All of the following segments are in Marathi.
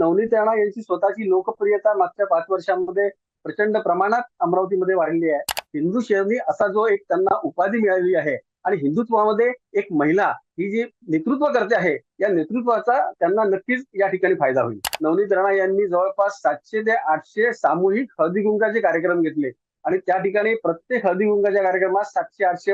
नवनीत राणा यांची स्वतःची लोकप्रियता मागच्या पाच वर्षांमध्ये प्रचंड प्रमाणात अमरावतीमध्ये वाढली आहे. हिंदू शहरी असा जो एक त्यांना उपाधी मिळाली आहे आणि हिंदुत्वामध्ये एक महिला ही जी नेतृत्व करते आहे या नेतृत्वाचा त्यांना नक्कीच या ठिकाणी फायदा होईल. नवनीत राणा यांनी जवळपास सातशे ते आठशे सामूहिक हळदी कुंकाचे कार्यक्रम घेतले आणि त्या ठिकाणी प्रत्येक हळदी कुंकाच्या कार्यक्रमात सातशे आठशे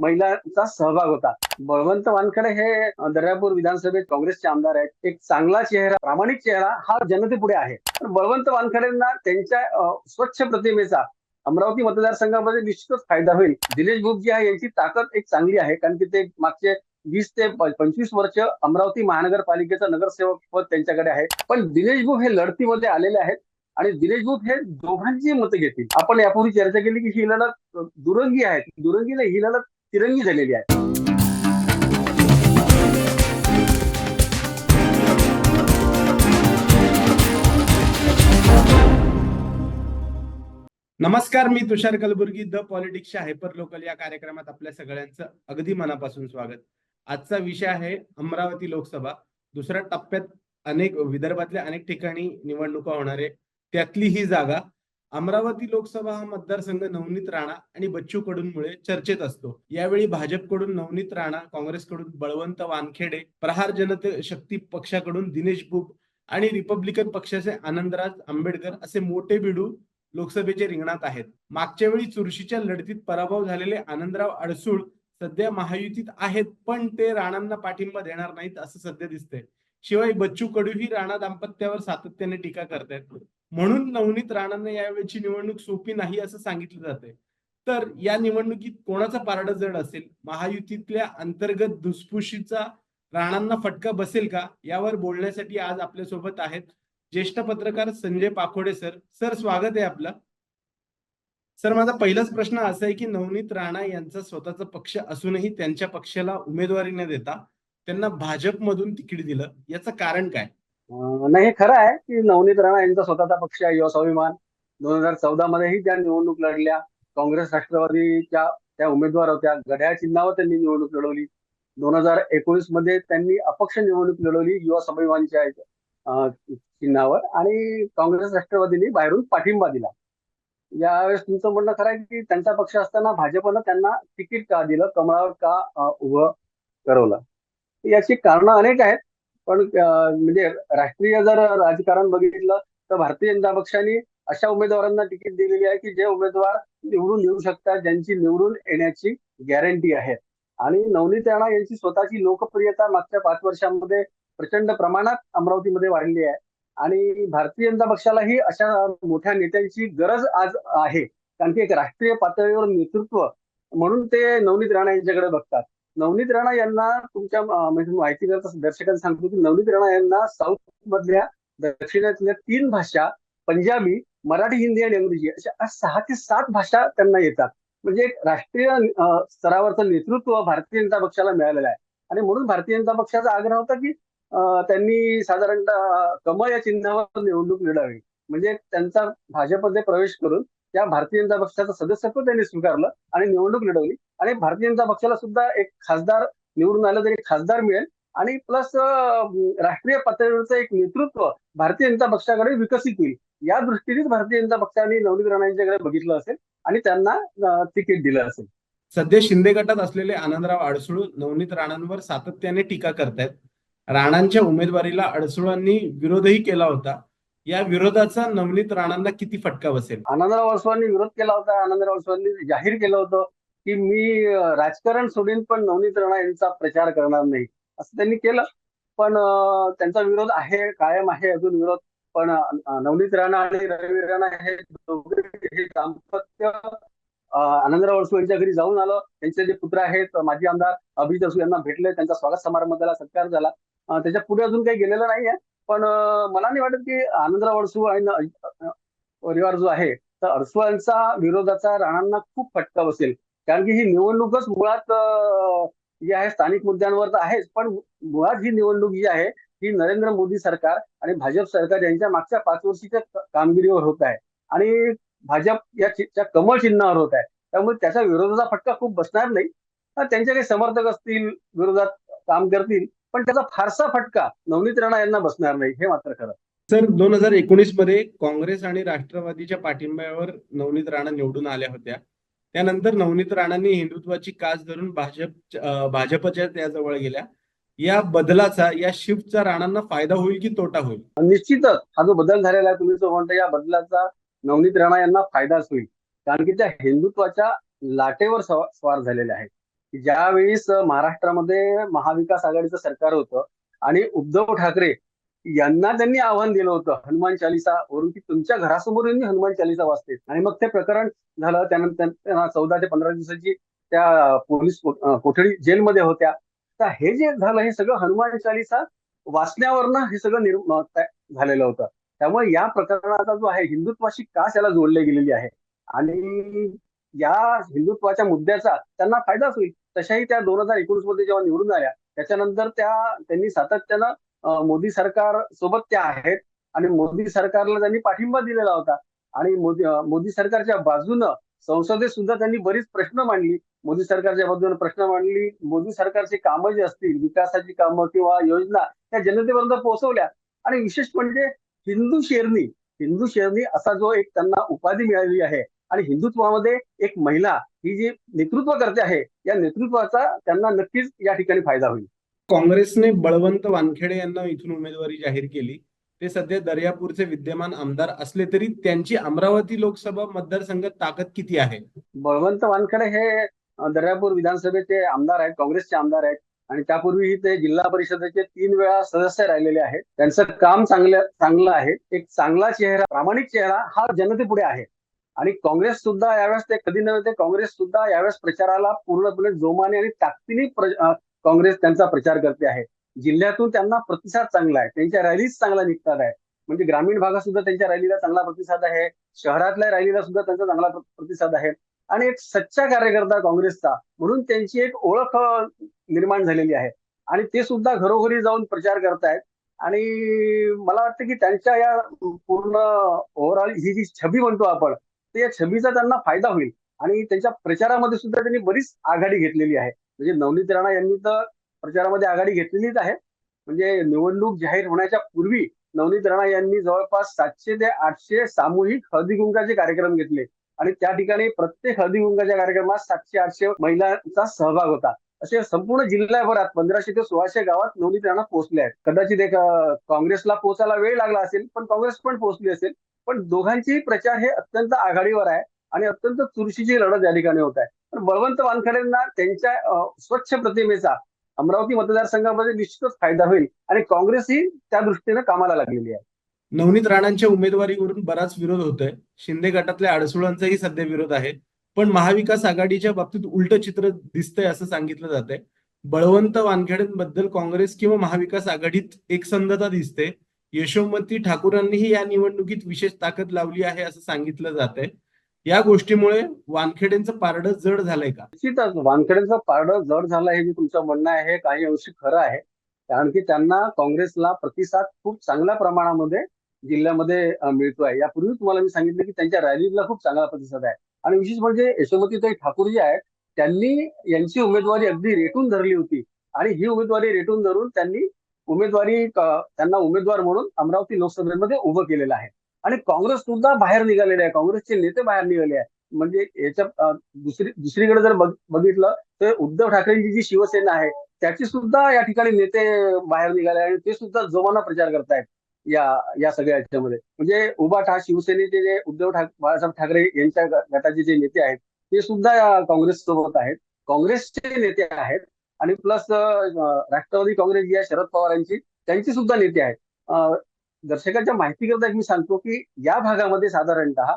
महिलांचा सहभाग होता. बळवंत वानखडे हे दर्यापूर विधानसभेत काँग्रेसचे आमदार आहेत. एक चांगला चेहरा प्रामाणिक चेहरा हा जनतेपुढे आहे. पण बळवंत वानखडेंना त्यांच्या स्वच्छ प्रतिमेचा अमरावती मतदारसंघामध्ये निश्चितच फायदा होईल. दिनेश जी आहे यांची ताकद एक चांगली आहे. कारण की ते मागचे वीस ते पंचवीस वर्ष अमरावती महानगरपालिकेचा नगरसेवक पद त्यांच्याकडे आहे. पण दिनेश भूप हे लढतीमध्ये आलेले आहेत आणि दिनेश भूप हे दोघांची मतं घेतील. आपण यापूर्वी चर्चा केली की ही लढत दुरंगी आहेत दुरंगी नाही ही लढत तिरंगी झालेली आहे. नमस्कार मी तुषार कलबुर्गी द पॉलिटिक्सच्या हायपर लोकल या कार्यक्रमात आपल्या सगळ्यांचं अगदी मनापासून स्वागत. आजचा विषय आहे अमरावती लोकसभा. दुसऱ्या टप्प्यात अनेक विदर्भातल्या अनेक ठिकाणी निवडणुका होणार आहे. त्यातली ही जागा अमरावती लोकसभा हा मतदारसंघ नवनीत राणा आणि बच्चू कडूंमुळे चर्चेत असतो. यावेळी भाजपकडून नवनीत राणा काँग्रेसकडून बळवंत वानखेडे प्रहार जनते शक्ती पक्षाकडून दिनेश बुब आणि रिपब्लिकन पक्षाचे आनंदराज आंबेडकर असे मोठे बिडू लोकसभेचे रिंगणात आहेत. मागच्या वेळी चुरशीच्या लढतीत पराभव झालेले आनंदराव अडसूळ सध्या महायुतीत आहेत पण ते राणांना पाठिंबा देणार नाहीत असं सध्या दिसतंय. शिवाय बच्चू कडूही राणा दाम्पत्यावर सातत्याने टीका करतायत. म्हणून नवनीत राणांना यावेळची निवडणूक सोपी नाही असं सांगितलं जाते तर या निवडणुकीत कोणाचा पारडं जड असेल? महायुतीतल्या अंतर्गत धुसफुशीचा राणांना फटका बसेल का? यावर बोलण्यासाठी आज आपल्यासोबत आहेत ज्येष्ठ पत्रकार संजय पाखोडे सर. सर स्वागत आहे आपलं. सर माझा पहिलाच प्रश्न असा आहे की नवनीत राणा यांचा स्वतःचा पक्ष असूनही त्यांच्या पक्षाला उमेदवारी न देता त्यांना भाजपमधून तिकीट दिलं. याचं कारण काय? नाही हे खरं आहे की नवनीत राणा यांचा स्वतःचा पक्ष आहे युवा स्वाभिमान. दोन हजार चौदा मध्येही त्या निवडणूक लढल्या. काँग्रेस राष्ट्रवादीच्या त्या उमेदवार होत्या. घड्याळ चिन्हावर त्यांनी निवडणूक लढवली. दोन हजार एकोणीसमध्ये त्यांनी अपक्ष निवडणूक लढवली युवा स्वाभिमानच्या चिन्हावर. आणि काँग्रेस राष्ट्रवादीने बाहेरून पाठिंबा दिला. यावेळेस तुमचं म्हणणं खरं आहे की त्यांचा पक्ष असताना भाजपनं त्यांना तिकीट का दिलं? कमळावर का उभं करवलं? याची कारणं अनेक आहेत. पण म्हणजे राष्ट्रीय जर राजकारण बघितलं तर भारतीय जनता पक्षाने अशा उमेदवारांना तिकीट दिलेली आहे की जे उमेदवार निवडून येऊ शकतात ज्यांची निवडून येण्याची गॅरंटी आहे. आणि नवनीत राणा यांची स्वतःची लोकप्रियता मागच्या पाच वर्षांमध्ये प्रचंड प्रमाणात अमरावतीमध्ये वाढली आहे. आणि भारतीय जनता पक्षालाही अशा मोठ्या नेत्यांची गरज आज आहे. कारण की एक राष्ट्रीय पातळीवर नेतृत्व म्हणून ते नवनीत राणा यांच्याकडे बघतात. नवनीत राणा यांना तुमच्या म्हणजे माहिती करता दर्शकांना सांगतो की नवनीत राणा यांना साऊथ मधल्या दक्षिणातल्या तीन भाषा पंजाबी मराठी हिंदी आणि इंग्रजी अशा सहा ते सात भाषा त्यांना येतात. म्हणजे एक राष्ट्रीय स्तरावरचं नेतृत्व भारतीय जनता पक्षाला मिळालेलं आहे. आणि म्हणून भारतीय जनता पक्षाचा आग्रह होता की त्यांनी साधारणतः कमळ या चिन्हावर निवडणूक लढावी. म्हणजे त्यांचा भाजपमध्ये प्रवेश करून त्या भारतीय जनता पक्षाचं सदस्यत्व त्यांनी स्वीकारलं आणि निवडणूक लढवली. आणि भारतीय जनता पक्षाला सुद्धा एक खासदार निवडून आलं तरी खासदार मिळेल. आणि प्लस राष्ट्रीय पातळीवरचं एक नेतृत्व भारतीय जनता पक्षाकडे विकसित होईल. या दृष्टीनेच भारतीय जनता पक्षाने नवनीत राणा यांच्याकडे बघितलं असेल आणि त्यांना तिकीट दिलं असेल. सध्या शिंदे गटात असलेले आनंदराव अडसूळ नवनीत राणांवर सातत्याने टीका करतायत. राणांच्या उमेदवारीला अडसुळांनी विरोधही केला होता. या विरोधाचा नवनीत राणांना किती फटका बसेल? आनंदराव अडसवांनी विरोध केला होता आनंदराव अडसवांनी जाहीर केलं होतं की मी राजकारण सोडीन पण नवनीत राणा यांचा प्रचार करणार नाही. असं त्यांनी केलं. पण त्यांचा विरोध आहे कायम आहे अजून विरोध. पण नवनीत राणा आणि रवी राणा हे दोघे दाम्पत्य आनंदराव अडसू यांच्या घरी जाऊन आलं. त्यांचे जे पुत्र आहेत माजी आमदार अभिजित यांना भेटले. त्यांचा स्वागत समारंभ झाला सत्कार झाला. त्याच्या पुढे अजून काही गेलेलं नाहीये. पण मला नाही वाटत की आनंदराव अडसू आणि परिवार जो आहे. तर अडसुळांचा विरोधाचा राणांना खूप फटका बसेल. कारण की ही निवडणूकच मुळात जी आहे स्थानिक मुद्द्यांवर तर आहेच. पण मुळात ही निवडणूक जी आहे ही नरेंद्र मोदी सरकार आणि भाजप सरकार यांच्या मागच्या पाच वर्षीच्या कामगिरीवर होत आहे. आणि भाजप या कमळ चिन्हावर होत आहे. त्यामुळे त्याच्या विरोधाचा फटका खूप बसणार नाही. त्यांच्या त्यांचे काही समर्थक असतील विरोधात काम करतील पण त्याचा फारसा फटका नवनीत राणा यांना बसणार नाही हे मात्र खरं. सर दोन हजार एकोणीसमध्ये काँग्रेस आणि राष्ट्रवादीच्या पाठिंब्यावर नवनीत राणा निवडून आल्या होत्या. त्यानंतर नवनीत राणांनी हिंदुत्वाची कास धरून भाजप भाजपच्या त्याजवळ गेल्या. या बदलाचा या शिफ्टचा राणांना फायदा होईल की तोटा होईल? निश्चितच. हा जो बदल झालेला आहे तुम्ही जो म्हणता या बदलाचा नवनीत राणा यांना फायदाच होईल. कारण की त्या हिंदुत्वाच्या लाटेवर सवा- स्वार झालेल्या आहेत. ज्यावेळेस महाराष्ट्रामध्ये महाविकास आघाडीचं सरकार होतं आणि उद्धव ठाकरे यांना त्यांनी आव्हान दिलं होतं हनुमान चालिसा वरून की तुमच्या घरासमोर यांनी मी हनुमान चालिसा वाचते. आणि मग ते प्रकरण झालं त्यानंतर त्यांना चौदा ते पंधरा दिवसाची त्या पोलीस कोठडी जेलमध्ये होत्या. तर हे जे झालं हे सगळं हनुमान चालिसा वाचण्यावरनं हे सगळं निर्म झालेलं होतं. त्यामुळे या प्रकरणाचा जो आहे हिंदुत्वाशी कास याला जोडली गेलेली आहे? आणि या हिंदुत्वाच्या मुद्द्याचा त्यांना फायदाच होईल. तशाही त्या दोन हजार एकोणीसमध्ये जेव्हा निवडून आल्या त्याच्यानंतर त्या त्यांनी सातत्यानं मोदी सरकार सोबत त्या आहेत आणि मोदी सरकारला त्यांनी पाठिंबा दिलेला होता. आणि मोदी मोदी सरकारच्या बाजूनं संसदेत सुद्धा त्यांनी बरीच प्रश्न मांडली. मोदी सरकारच्या बाजूने प्रश्न मांडली. मोदी सरकारची कामं जी असतील विकासाची कामं किंवा योजना त्या जनतेपर्यंत पोहोचवल्या. आणि विशेष म्हणजे हिंदू शेरनी हिंदू शेरनी असा जो एक त्यांना उपाधी मिळाली आहे आणि हिंदुत्वामध्ये एक महिला ही जी नेतृत्व करते आहे या नेतृत्वाचा त्यांना नक्कीच या ठिकाणी फायदा होईल. काँग्रेसने बळवंत वानखेडे यांना इथून उमेदवारी जाहीर केली. ते सध्या दर्यापूरचे विद्यमान आमदार असले तरी त्यांची अमरावती लोकसभा मतदारसंघात ताकद किती आहे? बळवंत वानखेडे हे दर्यापूर विधानसभेचे आमदार आहेत काँग्रेसचे आमदार आहेत. आणि त्यापूर्वीही ते जिल्हा परिषदेचे तीन वेळा सदस्य राहिलेले आहेत. त्यांचं काम चांगलं चांगलं आहे. एक चांगला चेहरा प्रामाणिक चेहरा हा जनतेपुढे आहे. आणि काँग्रेस सुद्धा यावेळेस ते कधी नव्हे ते काँग्रेस सुद्धा यावेळेस प्रचाराला पूर्णपणे जोमाने आणि ताकदीने प्र- काँग्रेस त्यांचा प्रचार करते आहे. जिल्ह्यातून त्यांना प्रतिसाद चांगला आहे त्यांच्या रॅलीज चांगला निघतात आहे. म्हणजे ग्रामीण भागात सुद्धा त्यांच्या रॅलीला चांगला प्रतिसाद आहे शहरातल्या रॅलीला सुद्धा त्यांचा चांगला प्रतिसाद आहे. आणि एक सच्चा कार्यकर्ता काँग्रेसचा म्हणून त्यांची एक ओळख निर्माण झालेली आहे. आणि ते सुद्धा घरोघरी जाऊन प्रचार करतायत. आणि मला वाटतं की त्यांच्या या पूर्ण ओव्हरऑल ही जी छबी म्हणतो आपण तर या छबीचा त्यांना फायदा होईल. आणि त्यांच्या प्रचारामध्ये सुद्धा त्यांनी बरीच आघाडी घेतलेली आहे. म्हणजे नवनीत राणा यांनी तर प्रचारामध्ये आघाडी घेतलेलीच आहे. म्हणजे निवडणूक जाहीर होण्याच्या पूर्वी नवनीत राणा यांनी जवळपास सातशे ते आठशे सामूहिक हळदी कुंकाचे कार्यक्रम घेतले. आणि त्या ठिकाणी प्रत्येक हळदी कुंकाच्या कार्यक्रमात सातशे आठशे महिलांचा सहभाग होता. असे संपूर्ण जिल्ह्याभरात पंधराशे ते सोळाशे गावात नवनीत राणा पोहोचले आहेत. कदाचित एक काँग्रेसला पोहोचायला वेळ लागला असेल पण काँग्रेस पण पोहोचली असेल. पण दोघांचेही प्रचार हे अत्यंत आघाडीवर आहे आणि अत्यंत चुरशीची लढत या ठिकाणी होत आहे. पण बळवंत वानखेडेंना त्यांच्या स्वच्छ प्रतिमेचा अमरावती मतदारसंघामध्ये निश्चितच फायदा होईल आणि काँग्रेस ही त्या दृष्टीने कामाला लागलेली आहे. नवनीत राणांच्या उमेदवारीवरून बराच विरोध होतोय. शिंदे गटातल्या अडसुळांचाही सध्या विरोध आहे. पण महाविकास आघाडीच्या बाबतीत उलट चित्र दिसतंय असं सांगितलं जातंय. बळवंत वानखेडेंबद्दल काँग्रेस किंवा महाविकास आघाडीत एकसंधता दिसते. यशोमती ठाकूरांनीही या निवडणुकीत विशेष ताकद लावली आहे असं सांगितलं जातंय. या गोष्टीमुळे वानखेडेंचं पारडं जड झालंय का? निश्चितच. वानखेडेंचं पारडं जड झालं हे जे तुमचं म्हणणं आहे हे काही अंशी खरं आहे. कारण की त्यांना काँग्रेसला प्रतिसाद खूप चांगल्या प्रमाणामध्ये जिल्ह्यामध्ये मिळतोय. मिळतो आहे यापूर्वी तुम्हाला मी सांगितलं की त्यांच्या रॅलीला खूप चांगला प्रतिसाद आहे. आणि विशेष म्हणजे यशोमतीताई ठाकूर जी आहेत त्यांनी यांची उमेदवारी अगदी रेटून धरली होती. आणि ही उमेदवारी रेटून धरून त्यांनी उमेदवारी त्यांना उमेदवार म्हणून अमरावती लोकसभेमध्ये उभं केलेलं आहे. आणि काँग्रेस सुद्धा बाहेर निघालेले आहे. काँग्रेसचे नेते बाहेर निघाले आहे म्हणजे याच्या दुसरी दुसरीकडे जर बघितलं तर उद्धव ठाकरेंची जी शिवसेना आहे त्याची सुद्धा या ठिकाणी नेते बाहेर निघाले आणि ते सुद्धा जोमाना प्रचार करतायत या या सगळ्या याच्यामध्ये. म्हणजे उभा ठा शिवसेनेचे जे उद्धव ठाकरे बाळासाहेब ठाकरे यांच्या गटाचे जे नेते आहेत ते सुद्धा या काँग्रेस सोबत आहेत. काँग्रेसचे नेते आहेत आणि प्लस राष्ट्रवादी काँग्रेस जी आहे शरद पवार यांची त्यांची सुद्धा नेते आहेत दर्शकांच्या माहितीकरता मी सांगतो की या भागामध्ये साधारणतः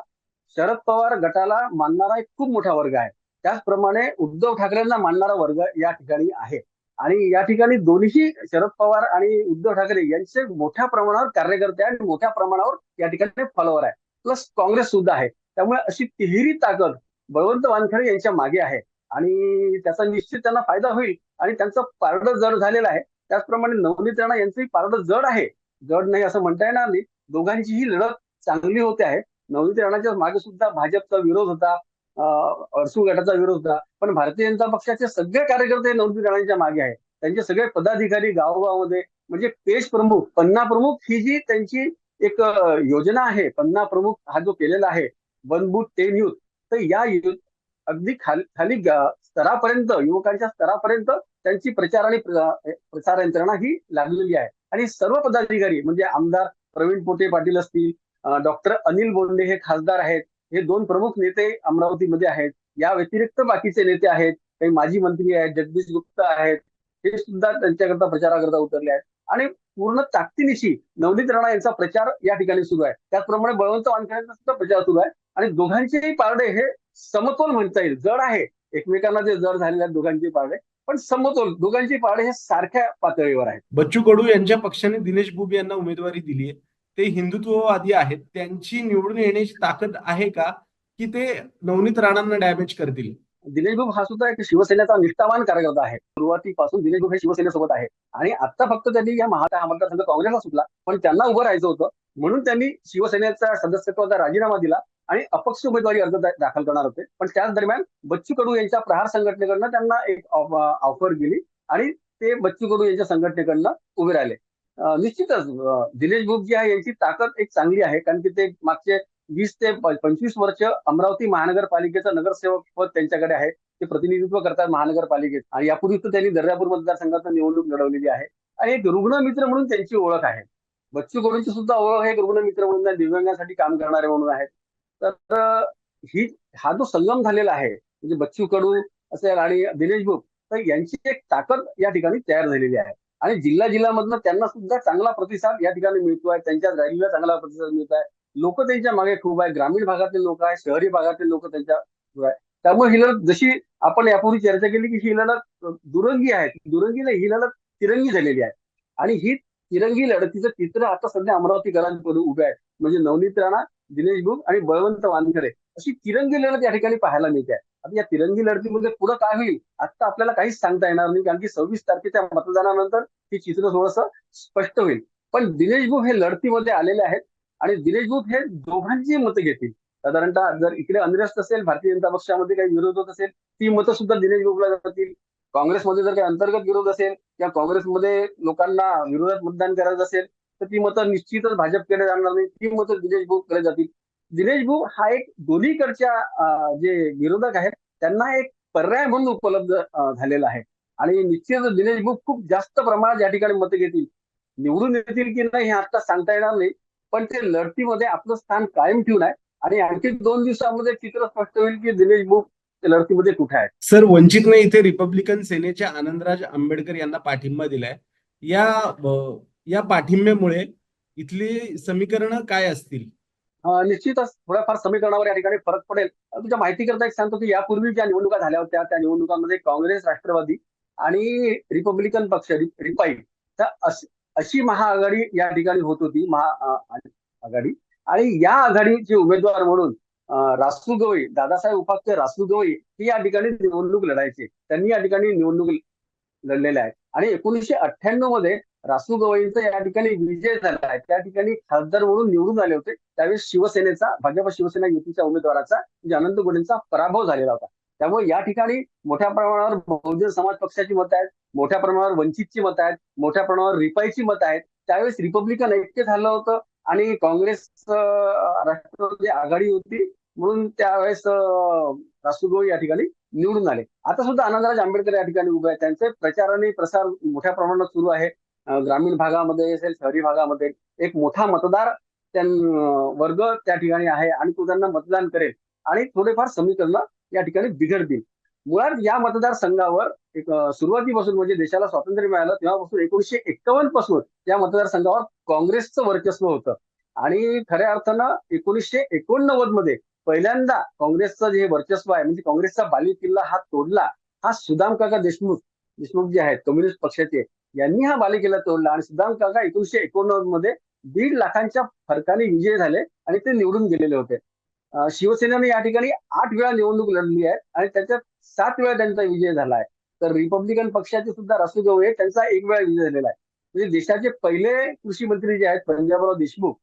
शरद पवार गटाला मानणारा एक खूप मोठा वर्ग आहे. त्याचप्रमाणे उद्धव ठाकरेंना मानणारा वर्ग या ठिकाणी आहे. आणि या ठिकाणी दोन्ही शरद पवार आणि उद्धव ठाकरे यांचे मोठ्या प्रमाणावर कार्यकर्ते आणि मोठ्या प्रमाणावर या ठिकाणी फॉलोअर आहे. प्लस काँग्रेस सुद्धा आहे. त्यामुळे अशी तिहेरी ताकद बळवंत वानखेडे यांच्या मागे आहे. आणि त्याचा निश्चित त्यांना फायदा होईल. आणि त्यांचं पारडं जड झालेलं आहे. त्याचप्रमाणे नवनीत राणा यांचंही पारडं जड आहे. जड नाही असं म्हणता येणार नाही. दोघांचीही लढत चांगली होते आहे. नवनीत राणाच्या मागे सुद्धा भाजपचा विरोध होता. अडसू गटाचा विरोध होता. पण भारतीय जनता पक्षाचे सगळे कार्यकर्ते नवनीत राणांच्या मागे आहे त्यांचे सगळे पदाधिकारी गावोगावमध्ये म्हणजे पेश प्रमुख पन्ना प्रमुख ही जी त्यांची एक योजना आहे पन्ना प्रमुख हा जो केलेला आहे वन बूथ टेन युथ तर या अगदी खाली खाली स्तरापर्यंत युवकांच्या स्तरापर्यंत त्यांची प्रचार आणि प्रसार प्रचार यंत्रणा ही लागलेली आहे. आणि सर्व पदाधिकारी म्हणजे आमदार प्रवीण पोटे पाटील असतील डॉक्टर अनिल बोंडे हे खासदार आहेत हे दोन प्रमुख नेते अमरावतीमध्ये आहेत. या व्यतिरिक्त बाकीचे नेते आहेत काही माजी मंत्री आहेत जगदीश गुप्ता आहेत हे सुद्धा त्यांच्याकरता प्रचाराकरता उतरले आहेत. आणि पूर्ण ताकदीनिशी नवनीत राणा यांचा प्रचार या ठिकाणी सुरू आहे. त्याचप्रमाणे बळवंत वानखेड्यांचा सुद्धा प्रचार सुरू आहे. आणि दोघांचेही पारडे हे समतोल म्हणता येईल. जड आहे. एकमेकांना जे जड झालेले आहेत दोघांचे पारडे पण समतोल दोघांची पारडे हे सारख्या पातळीवर आहेत. बच्चू कडू यांच्या पक्षाने दिनेश बुब यांना उमेदवारी दिली आहे ते हिंदुत्ववादी आहेत. त्यांची निवडून येण्याची ताकद आहे का? की ते नवनीत राणांना डॅमेज करतील? दिनेश भाऊ हा सुद्धा एक शिवसेनेचा निष्ठावान कार्यकर्ता आहे. सुरुवातीपासून दिनेश भाऊ हे शिवसेनेसोबत आहे. आणि आता फक्त त्यांनी या महा मतदारसंघ काँग्रेसला सुटला. पण त्यांना उभं राहायचं होतं. म्हणून त्यांनी शिवसेनेचा सदस्यत्वाचा राजीनामा दिला. आणि अपक्ष उमेदवारी अर्ज दाखल करणार होते. पण त्याच दरम्यान बच्चू कडू यांच्या प्रहार संघटनेकडनं त्यांना एक ऑफर गेली आणि ते बच्चू कडू यांच्या संघटनेकडनं उभे राहिले. निश्चितच दिनेश भूप जी आहे यांची ताकद एक चांगली आहे. कारण की ते मागचे वीस ते पंचवीस वर्ष अमरावती महानगरपालिकेचं नगरसेवक पद त्यांच्याकडे आहे. ते प्रतिनिधित्व करतात महानगरपालिकेत. आणि यापूर्वी तर त्यांनी दर्यापूर मतदारसंघातून निवडणूक लढवलेली आहे. आणि एक रुग्ण मित्र म्हणून त्यांची ओळख आहे. बच्चू कडूंची सुद्धा ओळख एक रुग्ण मित्र म्हणून दिव्यांगांसाठी काम करणारे म्हणून आहेत. तर ही हा जो संगम झालेला आहे म्हणजे बच्चू कडू असेल आणि दिनेश बुक तर यांची एक ताकद या ठिकाणी तयार झालेली आहे. आणि जिल्हा जिल्ह्यामधनं त्यांना सुद्धा चांगला प्रतिसाद या ठिकाणी मिळतोय त्यांच्या रॅलीला चांगला प्रतिसाद मिळत आहे. लोक त्यांच्या मागे खूप आहे ग्रामीण भागातील लोक आहे शहरी भागातील लोक त्यांच्या आहे त्यामुळे ही लढत जशी आपण यापूर्वी चर्चा केली की ही लढत दुरंगी आहे. दुरंगी नाही ही लढत तिरंगी झालेली आहे. आणि ही तिरंगी लढतीचं चित्र आता सध्या अमरावतीकरांकडे उभे आहे. म्हणजे नवनीत राणा दिनेश बुक आणि बळवंत वानखरे. अशी तिरंगी लढत या ठिकाणी पाहायला मिळते. आता या तिरंगी लढतीमध्ये पुढे काय होईल? आता आपल्याला काहीच सांगता येणार नाही कारण की सव्वीस तारखेच्या मतदानानंतर हे चित्र थोडस स्पष्ट होईल. पण दिनेश बुक हे लढतीमध्ये आलेले आहेत आणि दिनेश बुक हे दोघांची मतं घेतील. साधारणतः जर इकडे अनिरस्त असेल भारतीय जनता पक्षामध्ये काही विरोध होत असेल ती मतं सुद्धा दिनेश बुकला जातील. काँग्रेसमध्ये जर काही अंतर्गत विरोध असेल किंवा काँग्रेसमध्ये लोकांना विरोधात मतदान करायचं असेल तर ती मतं निश्चितच भाजपकडे जाणार नाही. ती मतं दिनेश बुककडे जातील. दिनेश भाऊ हा एक दोन्हीकडच्या जे विरोधक आहेत त्यांना एक पर्याय म्हणून उपलब्ध झालेला आहे. आणि निश्चितच दिनेश भाऊ खूप जास्त प्रमाणात या ठिकाणी मतं घेतील. निवडून येतील की नाही हे आता सांगता येणार नाही. पण ते लढतीमध्ये आपलं स्थान कायम ठेवून आहे. आणि आणखी दोन दिवसामध्ये चित्र स्पष्ट होईल की दिनेश बुक ते लढतीमध्ये कुठे आहे सर वंचितने इथे रिपब्लिकन सेनेच्या आनंदराज आंबेडकर यांना पाठिंबा दिलाय. या या पाठिंब्यामुळे इथली समीकरणं काय असतील? निश्चितच थोड्याफार समीकरणावर या ठिकाणी फरक पडेल. तुझ्या माहिती करता एक सांगतो की यापूर्वी ज्या निवडणुका झाल्या होत्या त्या निवडणुकांमध्ये काँग्रेस राष्ट्रवादी आणि रिपब्लिकन पक्ष रिपाई तर अशी- महाआघाडी या ठिकाणी होत होती महा आघाडी. आणि या आघाडीचे उमेदवार म्हणून रासू गवई दादासाहेब उपाख्य रासू गवई हे या ठिकाणी निवडणूक लढायचे. त्यांनी या ठिकाणी निवडणूक लढलेल्या आहेत. आणि एकोणीसशे अठ्ठ्याण्णवमध्ये रासू गवईंचा या ठिकाणी विजय झाला आहे त्या ठिकाणी खासदार म्हणून निवडून आले होते. त्यावेळेस शिवसेनेचा भाजप शिवसेना युतीच्या उमेदवाराचा म्हणजे अनंत गोडेंचा पराभव झालेला होता. त्यामुळे या ठिकाणी मोठ्या प्रमाणावर बहुजन समाज पक्षाची मतं आहेत मोठ्या प्रमाणावर वंचितची मतं आहेत मोठ्या प्रमाणावर रिपाईची मतं आहेत. त्यावेळेस रिपब्लिकन ऐक्य झालं होतं आणि काँग्रेस राष्ट्रवादी आघाडी होती म्हणून त्यावेळेस रासू या ठिकाणी निवडून आले. आता सुद्धा आनंदराज आंबेडकर या ठिकाणी उभे आहेत. त्यांचे प्रचार आणि प्रसार मोठ्या प्रमाणात सुरू आहे. ग्रामीण भागामध्ये असेल शहरी भागामध्ये एक मोठा मतदार वर्ग त्या ठिकाणी आहे आणि तो त्यांना मतदान करेल आणि थोडेफार समीकरण या ठिकाणी बिघडतील. मुळात या मतदारसंघावर एक सुरुवातीपासून म्हणजे देशाला स्वातंत्र्य मिळालं तेव्हापासून एकोणीसशे एक्कावन्नपासून या मतदारसंघावर काँग्रेसचं वर्चस्व होतं. आणि खऱ्या अर्थानं एकोणीसशे एकोणनव्वदमध्ये पहिल्यांदा काँग्रेसचं जे वर्चस्व आहे म्हणजे काँग्रेसचा बाली किल्ला हा तोडला हा सुदाम काका देशमुख देशमुख जे आहेत कम्युनिस्ट पक्षाचे यांनी हा बालिकेला तोडला आणि सुदाम काका एकोणीसशे एकोणनव्वदमध्ये दीड लाखांच्या फरकाने विजय झाले आणि ते निवडून गेलेले होते. शिवसेनेने या ठिकाणी आठ वेळा निवडणूक लढली आहे आणि त्याच्यात सात वेळा त्यांचा विजय झाला आहे. तर रिपब्लिकन पक्षाचे सुद्धा रासू गवळे त्यांचा एक वेळा विजय झालेला आहे. म्हणजे देशाचे पहिले कृषी मंत्री जे आहेत पंजाबराव देशमुख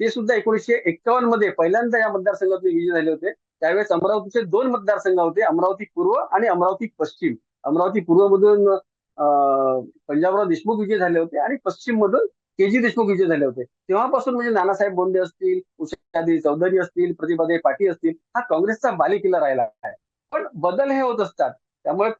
ते सुद्धा एकोणीसशे एक्कावन्नमध्ये पहिल्यांदा या मतदारसंघातून विजय झाले होते. त्यावेळेस अमरावतीचे दोन मतदारसंघ होते अमरावती पूर्व आणि अमरावती पश्चिम. अमरावती पूर्वमधून पंजाबराव देशमुख विजय झाले होते आणि पश्चिम मधून के जी देशमुख विजय झाले होते. तेव्हापासून म्हणजे नानासाहेब बोंदे असतील उषादी चौधरी असतील प्रतिभादेवी पाटील असतील हा काँग्रेसचा बालेकिल्ला राहिला आहे. पण बदल हे होत असतात. त्यामुळे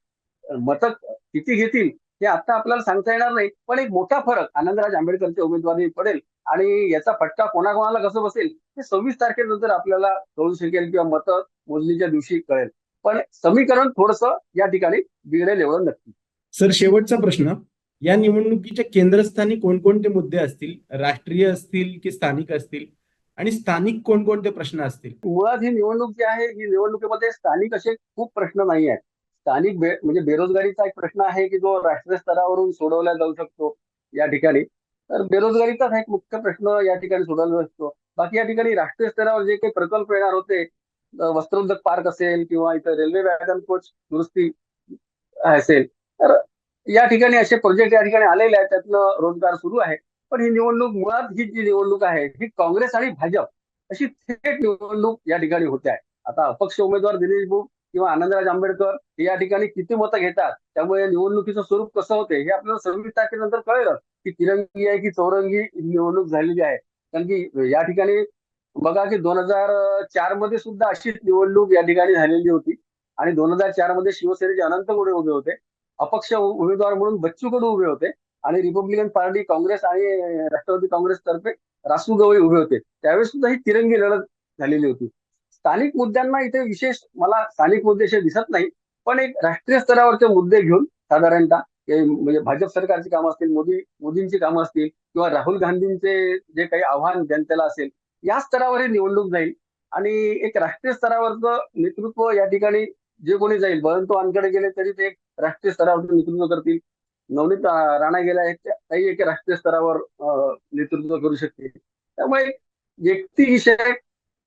मतं किती घेतील हे आता आपल्याला सांगता येणार नाही. पण एक मोठा फरक आनंदराज आंबेडकरच्या उमेदवारी पडेल आणि याचा फटका कोणाकोणाला कसं बसेल हे सव्वीस तारखेनंतर आपल्याला कळू शकेल किंवा मतं मोजणीच्या दिवशी कळेल. पण समीकरण थोडस या ठिकाणी बिघडेल एवढं नक्की. सर शेवटचा प्रश्न. या निवडणुकीच्या केंद्रस्थानी कोणकोणते मुद्दे असतील? राष्ट्रीय असतील की स्थानिक असतील? आणि स्थानिक कोणकोणते प्रश्न असतील? मुळात ही निवडणूक जी आहे ही निवडणुकीमध्ये स्थानिक असे खूप प्रश्न नाही आहेत. स्थानिक बे म्हणजे बेरोजगारीचा एक प्रश्न आहे की जो राष्ट्रीय स्तरावरून सोडवला जाऊ शकतो या ठिकाणी. तर बेरोजगारीचाच एक मुख्य प्रश्न या ठिकाणी सोडवला जाऊ शकतो बाकी या ठिकाणी राष्ट्रीय स्तरावर जे काही प्रकल्प येणार होते वस्त्रोद्योग पार्क असेल किंवा इथं रेल्वे वॅगन कोच दुरुस्ती असेल तर या ठिकाणी असे प्रोजेक्ट या ठिकाणी आलेले आहेत. त्यातनं रोजगार सुरू आहे. पण ही निवडणूक मुळात ही जी निवडणूक आहे ही काँग्रेस आणि भाजप अशी थेट निवडणूक या ठिकाणी होते आहे. आता अपक्ष उमेदवार दिनेश बुक किंवा आनंदराज आंबेडकर हे या ठिकाणी किती मतं घेतात? त्यामुळे या निवडणुकीचं स्वरूप कसं होते हे आपल्याला सव्वीस तारखेनंतर कळेलच की तिरंगी आहे की चौरंगी निवडणूक झालेली आहे. कारण की या ठिकाणी बघा की दोन हजार चारमध्ये सुद्धा अशीच निवडणूक या ठिकाणी झालेली होती. आणि दोन हजार चारमध्ये शिवसेनेचे अनंत गोडे उभे होते. अपक्ष उमेदवार म्हणून बच्चू कडू उभे होते. आणि रिपब्लिकन पार्टी काँग्रेस आणि राष्ट्रवादी काँग्रेस तर्फे रासू गवई उभे होते. त्यावेळेस सुद्धा ही तिरंगी लढत झालेली होती. स्थानिक मुद्द्यांना इथे विशेष मला स्थानिक मुद्दे असे दिसत नाही पण एक राष्ट्रीय स्तरावरचे मुद्दे घेऊन साधारणतः म्हणजे भाजप सरकारची कामं असतील मोदी मोदींची कामं असतील किंवा राहुल गांधींचे जे काही आव्हान जनतेला असेल या स्तरावर ही निवडणूक जाईल. आणि एक राष्ट्रीय स्तरावरचं नेतृत्व या ठिकाणी जे कोणी जाईल परंतु आमच्याकडे गेले तरी ते एक राष्ट्रीय स्तरावर नेतृत्व करतील. नवनीत राणा गेला आहेत काही त्याही एक राष्ट्रीय स्तरावर नेतृत्व करू शकतील. त्यामुळे व्यक्तिविषयक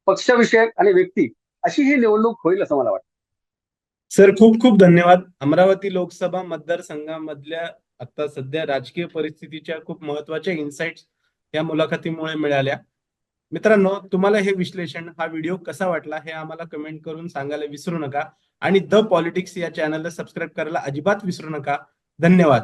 पक्षविषयक आणि व्यक्ती अशी ही निवडणूक होईल असं मला वाटतं. सर खूप खूप धन्यवाद. अमरावती लोकसभा मतदारसंघामधल्या आता सध्या राजकीय परिस्थितीच्या खूप महत्त्वाच्या इन्साइट्स या मुलाखतीमुळे मिळाल्या. मित्रांनो तुम्हाला हे विश्लेषण हा व्हिडिओ कसा वाटला हे आम्हाला कमेंट करून सांगायला विसरू नका. आणि द पॉलिटिक्स या चॅनलला सबस्क्राईब करायला अजिबात विसरू नका. धन्यवाद.